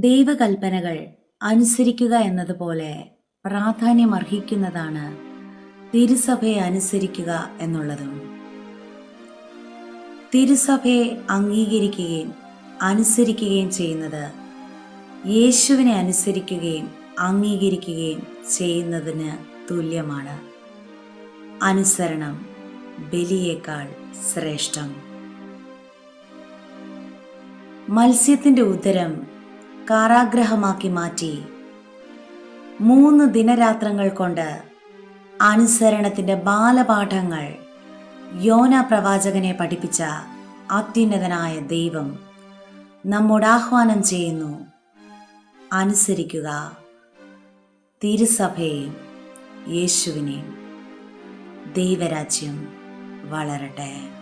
ദൈവകൽപ്പനകൾ അനുസരിക്കുക എന്നതുപോലെ പ്രാധാന്യമർഹിക്കുന്നതാണ് തിരുസഭയെ അനുസരിക്കുക എന്നുള്ളതും. തിരുസഭയെ അംഗീകരിക്കുകയും അനുസരിക്കുകയും ചെയ്യുന്നത് യേശുവിനെ അനുസരിക്കുകയും അംഗീകരിക്കുകയും ചെയ്യുന്നതിന് തുല്യമാണ്. അനുസരണം ബലിയേക്കാൾ ശ്രേഷ്ഠം. മത്സ്യത്തിന്റെ ഉദരം കാരാഗ്രഹമാക്കി മാറ്റി. മൂന്ന് ദിനരാത്രങ്ങൾ കൊണ്ട് അനുസരണത്തിന്റെ ബാലപാഠങ്ങൾ യോന പ്രവാചകനെ പഠിപ്പിച്ച അത്യുന്നതനായ ദൈവം നമ്മോട് ആഹ്വാനം ചെയ്യുന്നു. അനുസരിക്കുക. തിരുസഭയെയും യേശുവിനെയും ദൈവരാജ്യം വളരട്ടെ.